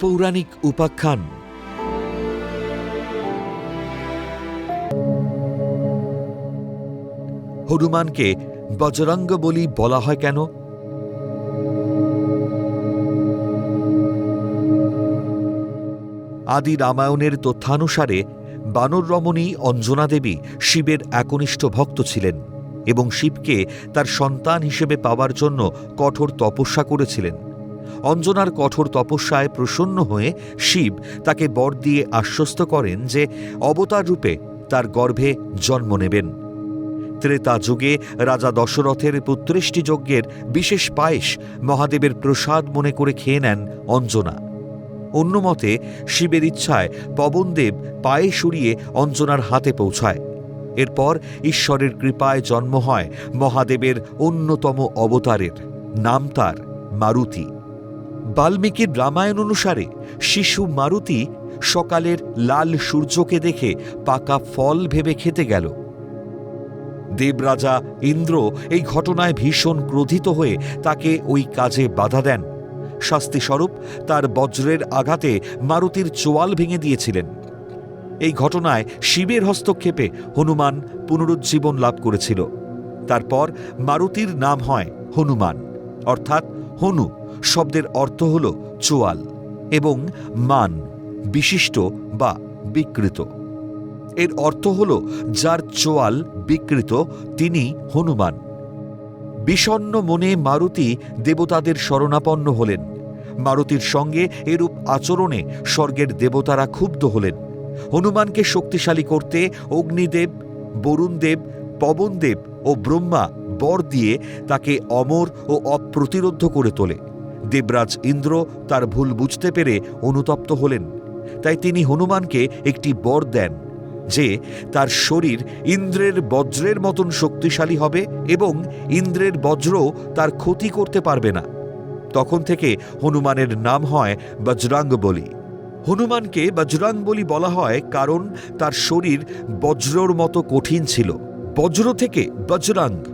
পৌরাণিক উপাখ্যান। হনুমানকে বজরঙ্গ বলি বলা হয় কেন? আদি রামায়ণের তথ্যানুসারে বানর রমণী অঞ্জনা দেবী শিবের একনিষ্ঠ ভক্ত ছিলেন এবং শিবকে তার সন্তান হিসেবে পাওয়ার জন্য কঠোর তপস্যা করেছিলেন। অঞ্জনার কঠোর তপস্যায় প্রসন্ন হয়ে শিব তাকে বর দিয়ে আশ্বস্ত করেন যে অবতার রূপে তার গর্ভে জন্ম নেবেন। ত্রেতা যুগে রাজা দশরথের পুত্রেষ্টি যজ্ঞের বিশেষ পায়েস মহাদেবের প্রসাদ মনে করে খেয়ে নেন অঞ্জনা। অন্যমতে শিবের ইচ্ছায় পবনদেব পায়ে সরিয়ে অঞ্জনার হাতে পৌঁছায়। এরপর ঈশ্বরের কৃপায় জন্ম হয় মহাদেবের অন্যতম অবতারের, নাম তার, মারুতি। বাল্মীকির রামায়ণ অনুসারে শিশু মারুতি সকালের লাল সূর্যকে দেখে পাকা ফল ভেবে খেতে গেল। দেবরাজা ইন্দ্র এই ঘটনায় ভীষণ ক্রোধিত হয়ে তাকে ওই কাজে বাধা দেন। শাস্তিস্বরূপ তার বজ্রের আঘাতে মারুতির চোয়াল ভেঙে দিয়েছিলেন। এই ঘটনায় শিবের হস্তক্ষেপে হনুমান পুনরুজ্জীবন লাভ করেছিল। তারপর মারুতির নাম হয় হনুমান, অর্থাৎ হনু। শব্দের অর্থ হল চোয়াল এবং মান, বিশিষ্ট বা বিকৃত। এর অর্থ হল যার চোয়াল বিকৃত, তিনি হনুমান। বিষণ্ন মনে মারুতি দেবতাদের শরণাপন্ন হলেন। মারুতির সঙ্গে এরূপ আচরণে স্বর্গের দেবতারা ক্ষুব্ধ হলেন। হনুমানকে শক্তিশালী করতে অগ্নিদেব, বরুণদেব, পবনদেব ও ব্রহ্মা বর দিয়ে তাকে অমর ও অপ্রতিরোধ্য করে তোলে। দেবরাজ ইন্দ্র তার ভুল বুঝতে পেরে অনুতপ্ত হলেন। তাই তিনি হনুমানকে একটি বর দেন, যে তার শরীর ইন্দ্রের বজ্রের মতন শক্তিশালী হবে এবং ইন্দ্রের বজ্র তার ক্ষতি করতে পারবে না। তখন থেকে হনুমানের নাম হয় বজরাঙ্গ বলি। হনুমানকে বজরাঙ্গ বলি বলা হয় কারণ তার শরীর বজ্রর মতো কঠিন ছিল। বজ্র থেকে বজরাঙ্গ।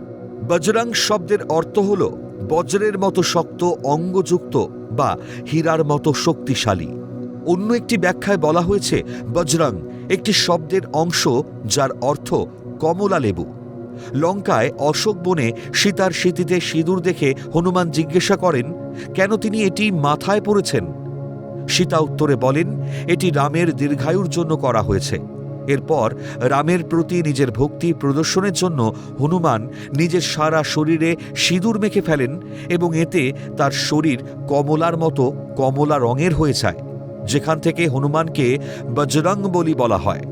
বজরাং শব্দের অর্থ হল বজ্রের মতো শক্ত অঙ্গযুক্ত বা হীরার মতো শক্তিশালী। অন্য একটি ব্যাখ্যায় বলা হয়েছে, বজরং একটি শব্দের অংশ যার অর্থ কমলা লেবু। লঙ্কায় অশোক বনে সীতার স্মৃতিতে সিঁদুর দেখে হনুমান জিজ্ঞাসা করেন, কেন তিনি এটি মাথায় পড়েছেন? সীতা উত্তরে বলেন, এটি রামের দীর্ঘায়ুর জন্য করা হয়েছে। এরপর রামের প্রতি নিজের ভক্তি প্রদর্শনের জন্য হনুমান নিজের সারা শরীরে সিঁদুর মেখে ফেলেন এবং এতে তার শরীর কমলার মতো কমলা রঙের হয়ে যায়, যেখান থেকে হনুমানকে বজরং বলি বলা হয়।